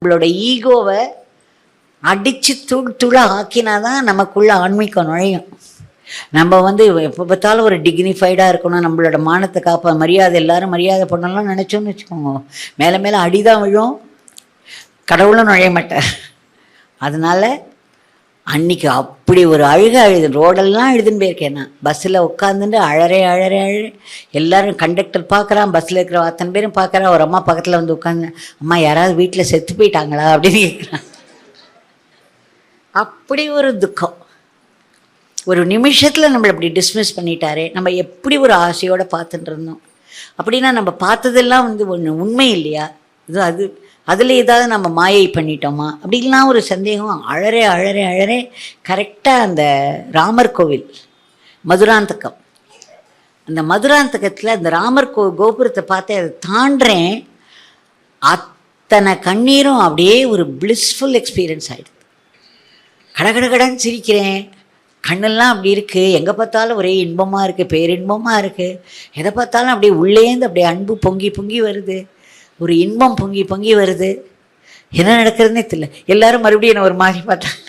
நம்மளோட ஈகோவை அடித்து தூள் ஆக்கினா ஆக்கினாதான் நமக்குள்ள ஆன்மீகம் நுழையும். நம்ம வந்து எப்போ பார்த்தாலும் ஒரு டிக்னிஃபைடாக இருக்கணும் நம்மளோட மானத்தை காப்ப மரியாதை எல்லாரும் மரியாதை பண்ணலாம் நினச்சோன்னு வச்சுக்கோங்க. மேலே மேலே அடிதான் விழும். கடவுளும் நுழைய மாட்டார். அதனால அன்னைக்கு அப்படி ஒரு அழுக அழுது ரோடெல்லாம் எழுதுன்னு போயிருக்கேன் நான். பஸ்ஸில் உட்காந்துட்டு அழறே அழறே அழ எல்லாரும் கண்டக்டர் பார்க்குறான் பஸ்ஸில் இருக்கிற அத்தனை பேரும் பார்க்குறான். ஒரு அம்மா பக்கத்தில் வந்து உட்காந்து அம்மா யாராவது வீட்டில் செத்து போயிட்டாங்களா? அப்படின்னு கேட்குறான் அப்படி ஒரு துக்கம். ஒரு நிமிஷத்தில் நம்மளை அப்படி டிஸ்மிஸ் பண்ணிட்டாரே. நம்ம எப்படி ஒரு ஆசையோடு பார்த்துட்டு இருந்தோம். அப்படின்னா நம்ம பார்த்ததெல்லாம் வந்து ஒன்று உண்மை இல்லையா? இது அது அதில் ஏதாவது நம்ம மாயை பண்ணிட்டோமா? அப்படின்லாம் ஒரு சந்தேகம் அழறே அழறே அழறே கரெக்டாக அந்த ராமர் கோவில் மதுராந்தகம். அந்த மதுராந்தகத்தில் அந்த ராமர் கோ கோபுரத்தை பார்த்து அதை தாண்டுறேன். அத்தனை கண்ணீரும் அப்படியே ஒரு பிளிஸ்ஃபுல் எக்ஸ்பீரியன்ஸ் ஆகிடுது கடகடகடன்னு சிரிக்கிறேன். கண்ணெல்லாம் அப்படி இருக்குது எங்கே பார்த்தாலும் ஒரே இன்பமாக இருக்குது பேரின்பமாக இருக்குது எதை பார்த்தாலும் அப்படியே உள்ளேந்து அப்படியே அன்பு பொங்கி பொங்கி வருது. ஒரு இன்பம் பொங்கி பொங்கி வருது. என்ன நடக்கிறதுனே தெரியல. எல்லாரும் மறுபடியும் என்ன ஒரு மாதிரி பார்த்தாங்க.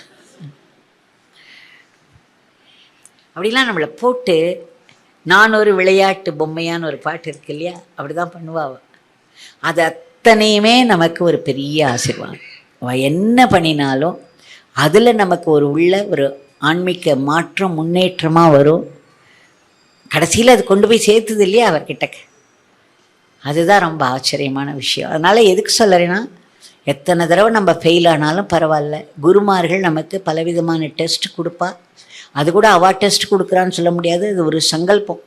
அப்படிலாம் நம்மளை போட்டு நான் ஒரு விளையாட்டு பொம்மையான்னு ஒரு பாட்டு இருக்கு இல்லையா? அப்படி தான் பண்ணுவா அது அத்தனையுமே நமக்கு ஒரு பெரிய ஆசீர்வாதம். அவள் என்ன பண்ணினாலும் அதில் நமக்கு ஒரு உள்ள ஒரு ஆன்மீக மாற்றம் முன்னேற்றமாக வரும். கடைசியில் அது கொண்டு போய் சேர்த்துது இல்லையா அவர்கிட்ட? அதுதான் ரொம்ப ஆச்சரியமான விஷயம். அதனால் எதுக்கு சொல்லுறேன்னா எத்தனை தடவை நம்ம ஃபெயில் ஆனாலும் பரவாயில்ல. குருமார்கள் நமக்கு பலவிதமான டெஸ்ட் கொடுப்பா. அது கூட அவா டெஸ்ட் கொடுக்குறான்னு சொல்ல முடியாது. அது ஒரு சங்கல்பம்.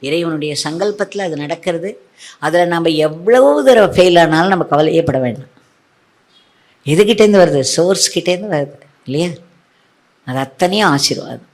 இறைவனுடைய சங்கல்பத்தில் அது நடக்கிறது. அதில் நம்ம எவ்வளவு தடவை ஃபெயில் ஆனாலும் நம்ம கவலையப்பட வேண்டாம். எதுக்கிட்டேருந்து வருது? சோர்ஸ் கிட்டேருந்து வருது. இல்லையா? அது அத்தனையும் ஆசீர்வாதம்.